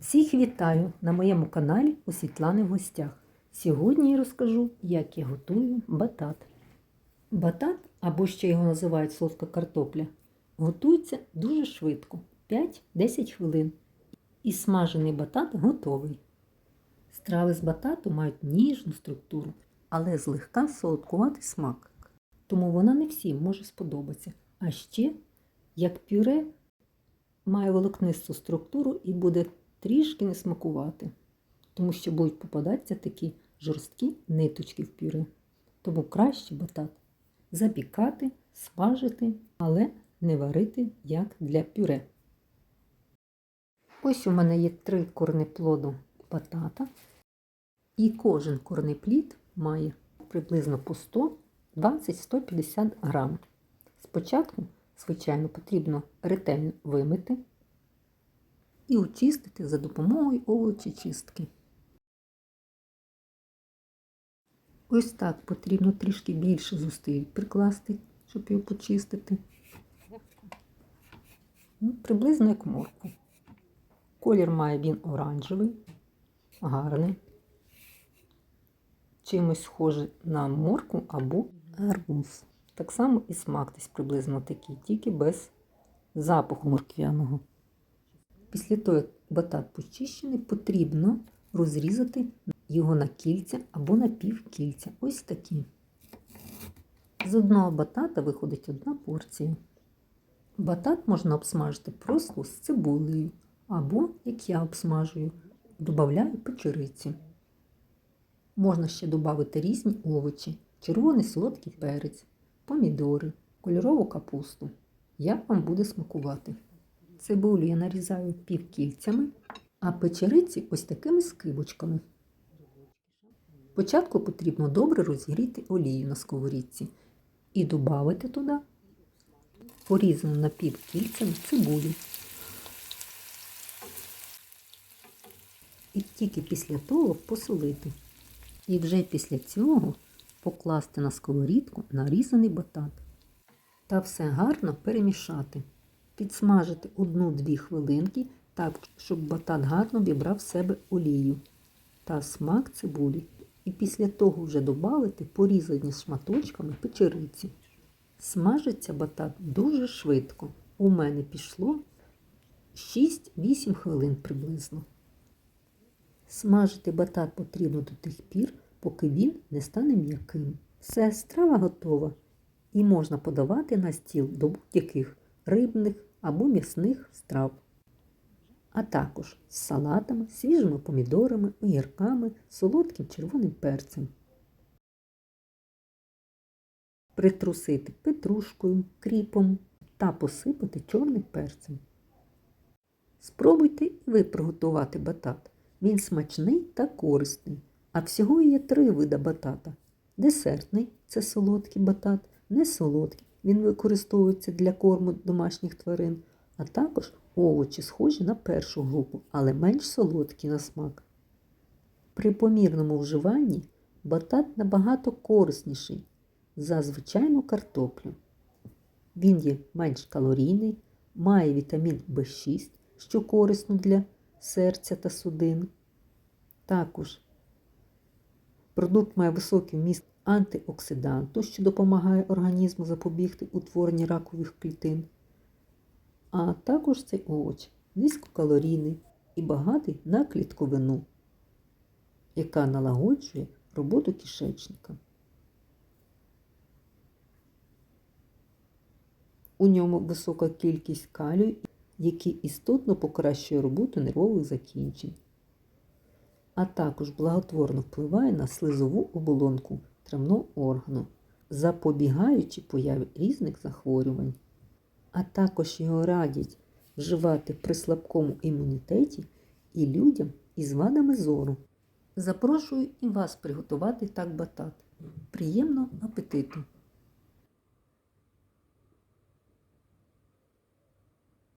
Всіх вітаю на моєму каналі у Світлани в гостях. Сьогодні я розкажу, як я готую батат. Батат, або ще його називають солодка картопля, готується дуже швидко 5-10 хвилин. І смажений батат готовий. Страви з батату мають ніжну структуру, але злегка солодкуватий смак. Тому вона не всім може сподобатися. А ще, як пюре, має волокнисту структуру і буде трішки не смакувати, тому що будуть попадатися такі жорсткі ниточки в пюре. Тому краще батат запікати, смажити, але не варити як для пюре. Ось у мене є три корнеплоду батата, і кожен корнеплід має приблизно по 120-150 грам. Спочатку, звичайно, потрібно ретельно вимити і очистити за допомогою овочечистки. Ось так потрібно трішки більше зусиль прикласти, щоб його почистити. Ну, приблизно як моркву. Колір має він оранжевий, гарний, чимось схожий на моркву або арбуз. Так само і смак десь приблизно такий, тільки без запаху морквяного. Після того, як батат почищений, потрібно розрізати його на кільця або на півкільця. Ось такі. З одного батата виходить одна порція. Батат можна обсмажити просто з цибулею, або, як я обсмажую, додаю печериці. Можна ще додати різні овочі, червоний солодкий перець, помідори, кольорову капусту. Як вам буде смакувати? Цибулю я нарізаю півкільцями, а печериці ось такими скибочками. Спочатку потрібно добре розігріти олію на сковорідці і додати туди порізану на півкільцями цибулю. І тільки після того посолити. І вже після цього покласти на сковорідку нарізаний батат та все гарно перемішати. Підсмажити 1-2 хвилинки так, щоб батат гарно вібрав в себе олію та смак цибулі. І після того вже додати порізані шматочками печериці. Смажиться батат дуже швидко. У мене пішло 6-8 хвилин приблизно. Смажити батат потрібно до тих пір, поки він не стане м'яким. Все, страва готова і можна подавати на стіл до будь-яких рибних або м'ясних страв. А також з салатами, свіжими помідорами, огірками, солодким червоним перцем. Притрусити петрушкою, кріпом та посипати чорним перцем. Спробуйте і ви приготувати батат. Він смачний та корисний. А всього є три види батата. Десертний це солодкий батат, несолодкий. Він використовується для корму домашніх тварин, а також овочі схожі на першу групу, але менш солодкі на смак. При помірному вживанні батат набагато корисніший за звичайну картоплю. Він є менш калорійний, має вітамін В6, що корисно для серця та судин. Також продукт має високий вміст антиоксиданту, що допомагає організму запобігти утворенню ракових клітин. А також цей овоч низькокалорійний і багатий на клітковину, яка налагоджує роботу кишечника. У ньому висока кількість калію, який істотно покращує роботу нервових закінчень, а також благотворно впливає на слизову оболонку травного органу, запобігаючи появі різних захворювань. А також його радять вживати при слабкому імунітеті і людям із вадами зору. Запрошую і вас приготувати так батат. Приємного апетиту!